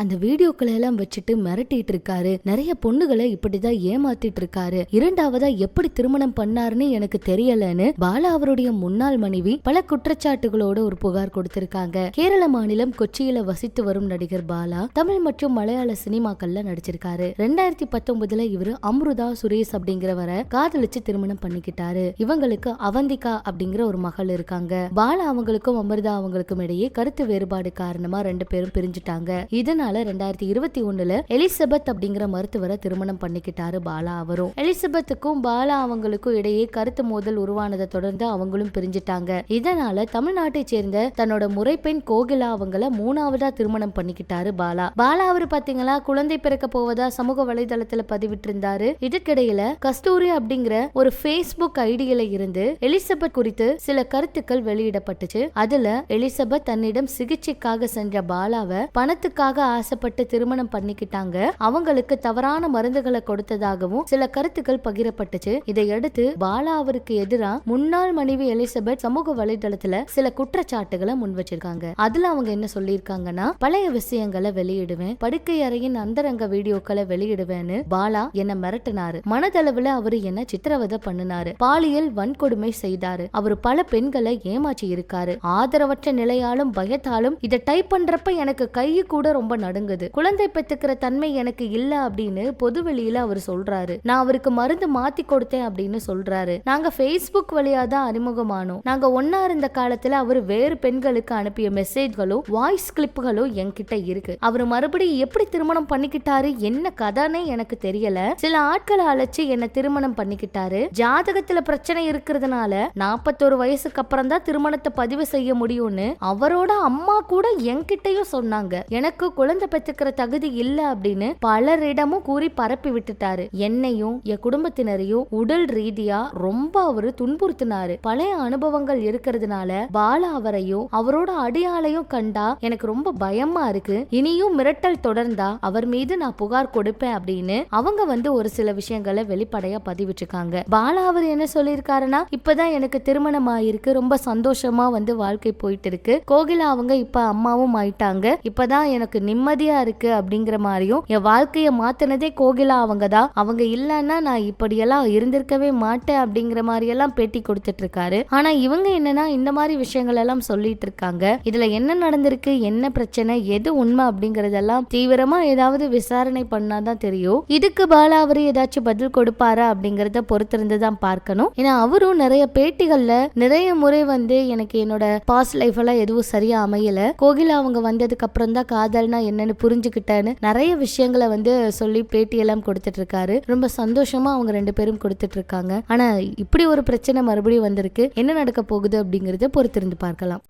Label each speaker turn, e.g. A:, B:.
A: அந்த வீடியோக்களை எல்லாம் வச்சுட்டு மிரட்டிட்டு இருக்காரு. நிறைய பொண்ணுகளை இப்படிதான் ஏமாத்திட்டு இருக்காரு. இரண்டாவதா எப்படி திருமணம் பண்ணாருன்னு எனக்கு தெரியலன்னு பாலா அவருடைய முன்னாள் மனைவி பல குற்றச்சாட்டுகளோட ஒரு புகார் கொடுத்திருக்காங்க. கேரள மாநிலம் கொச்சியில வசித்து வரும் நடிகர் பாலா தமிழ் மற்றும் மலையாள சினிமாக்கள்ல நடிச்சிருக்காரு. ரெண்டாயிரத்தி பத்தொன்பதுல இவரு அம்ருதா சுரேஷ் அப்படிங்கிறவரை காதலிச்சு திருமணம் பண்ணிக்கிட்டாரு. இவங்களுக்கு அவந்திகா அப்படிங்கிற ஒரு மகள் இருக்காங்க. பாலா அவங்களுக்கும் அமிர்தா அவங்களுக்கும் இடையே கருத்து வேறுபாடு காரணமா ரெண்டு பேரும் பிரிஞ்சுட்டாங்க. இதனால ரெண்டாயிரத்தி இருபத்தி ஒண்ணுல எலிசபெத் அப்படிங்கிற மருத்துவரை திருமணம் பண்ணிக்கிட்டாரு பாலா அவரும். எலிசபெத்துக்கும் பாலா அவங்களுக்கும் இடையே கருத்து மோதல் உருவானதை தொடர்ந்து அவங்களும் பிரிஞ்சுட்டாங்க. இதனால தமிழ்நாட்டை சேர்ந்த தன்னோட முறைப்பெண் கோகிலா அவங்கள மூணாவதா திருமணம் பண்ணிக்கிட்டாரு பாலா. பாலா அவர் பாத்தீங்களா குழந்தை பிறக்க போவதா சமூக வலைதளத்துல பதிவிட்டிருந்தாரு. இதுக்கிடையில கஸ்தூரி அப்படிங்கிற ஒரு ஃபேஸ்புக் ஐடியில இருந்து எலிசபெத் குறித்து சில கருத்துக்கள் வெளியிடப்பட்டுச்சு. அதுல எலிசபெத் தன்னிடம் சிகிச்சைக்காக சென்ற பாலாவை பணத்துக்காக ஆசைப்பட்டு திருமணம் பண்ணிக்கிட்டாங்க. அவங்களுக்கு தவறான மருந்துகளை கொடுத்ததாகவும் சில கருத்துக்கள் பகிரப்பட்டுச்சு. இதையடுத்து பாலா அவருக்கு எதிரா முன்னாள் மனைவி எலிசபெத் சமூக வலைதளத்துல சில குற்றச்சாட்டுகளை முன் வச்சிருக்காங்க. அதுல அவங்க என்ன சொல்லியிருக்காங்கன்னா பழைய விஷயங்களை வெளியிடுவேன். படுக்கை அறையின் அந்தரங்க வீடியோக்களை வெளியிடுவேன்னு பாலா என்ன மிரட்டினாரு. மனதளவுல அவரு என்ன சித்திரவதை பண்ணினாரு. பாலியல் வன்கொடுமை செய்தாரு. அவர் பல பெண்களை ஏமாற்றி இருக்காரு ஆதரவற்ற நிலையாலும் பயத்தாலும் இதை டைப் பண்றப்ப எனக்கு கை கூட ரொம்ப நடுங்குது. குழந்தை பெத்துக்கிற தன்மை எனக்கு இல்ல அப்படின்னு பொதுவெளியில அவர் சொல்றாரு. நான் அவருக்கு மருந்து மாத்தி கொடுத்தேன் அப்படின்னு சொல்றாரு. நாங்க ஃபேஸ்புக் வழியா தான் அறிமுகமானோம். நாங்க ஒன்னா இருந்த காலத்துல அவர் வேறு பெண்களுக்கு அனுப்பிய மெசேஜ்களும் வாய்ஸ் கிளிப்புகளும் என்கிட்ட இருக்கு. அவர் மறுபடியும் எப்படி திருமணம் பண்ணிக்கிட்டாரு என்ன கதானே எனக்கு தெரியல. சில ஆட்களை அழைச்சு என்ன திருமணம் பண்ணிக்கிட்டாரு. ஜாதகத்துல பிரச்சனை இருக்கிறதுனால நாற்பத்தோரு வயசுக்கு அப்புறம் தான் திருமணத்தை பதிவு செய்ய முடியும்னு அவரோட அம்மா கூட என்கிட்டயும் சொன்னாங்க. எனக்கு குழந்தை பெற்றுக்கிற தகுதி இல்ல அப்படின்னு பலரிடமும் கூறி பரப்பி விட்டுட்டாரு. என்னையும் என் குடும்பத்தினரையும் உடல் ரீதியா ரொம்ப அவரு துன்புறுத்தினாரு. பழைய அனுபவங்கள் இருக்கிறதுனால பாலா அவரையும் அவரோட அடியாளையும் கண்டா எனக்கு ரொம்ப பயமா இருக்கு. இனியும் மிரட்டல் தொடர்ந்தா அவர் மீது நான் புகார் கொடுப்பேன் அப்படின்னு அவங்க வந்து ஒரு சில விஷயங்களை வெளிப்படையா பதிவிட்டிருக்காங்க. பாலா அவர் என்ன சொல்லியிருக்காருன்னா இப்பதான் எனக்கு திருமணம் ஆயிருக்கு ரொம்ப சந்தோஷமா வந்து வாழ்க்கை போயிட்டு இருக்கு. கோகிலா அவங்க இப்ப அம்மாவும் ஆயிட்டாங்க. இப்பதான் எனக்கு நிம்மதியா இருக்கு அப்படிங்கிற மாதிரியும் என் வாழ்க்கையை மாத்தினதே கோகிலா அவங்க தான் அவங்க இல்லைன்னா நான் இப்படியெல்லாம் இருந்திருக்கவே மாட்டேன் அப்படிங்கிற மாதிரி எல்லாம் பேட்டி கொடுத்துட்டு இருக்காரு ஆனா இவங்க என்னன்னா இந்த மாதிரி விஷயங்கள் எல்லாம் சொல்லிட்டு இருக்காங்க இதுல என்ன நடந்திருக்கு என்ன பிரச்சனை எது உண்மை அப்படிங்கறதெல்லாம் தீவிரமா ஏதாவது விசாரணை பண்ணாதான் தெரியும். இதுக்கு பாலா அவரு ஏதாச்சும் பதில் கொடுப்பாரா அப்படிங்கறத பொறுத்திருந்து தான் பார்க்கணும். ஏன்னா அவரும் நிறைய பேட்டிகள்ல நிறைய முறை வந்து எனக்கு என்னோட பாஸ்ட் லைஃப் எல்லாம் எதுவும் சரியா அமையல. கோகிலா அவங்க வந்ததுக்கு அப்புறம் தான் காதல்னா என்னன்னு புரிஞ்சுக்கிட்டேன்னு நிறைய விஷயங்களை வந்து சொல்லி பேட்டியெல்லாம் கொடுத்துட்டு இருக்காரு ரொம்ப சந்தோஷமா அவங்க ரெண்டு பேரும் கொடுத்துட்டு இருக்காங்க ஆனா இப்படி ஒரு பிரச்சனை மறுபடியும் வந்திருக்கு. என்ன நடக்க போகுது அப்படிங்கறத பொறுத்திருந்து பார்க்கலாம்.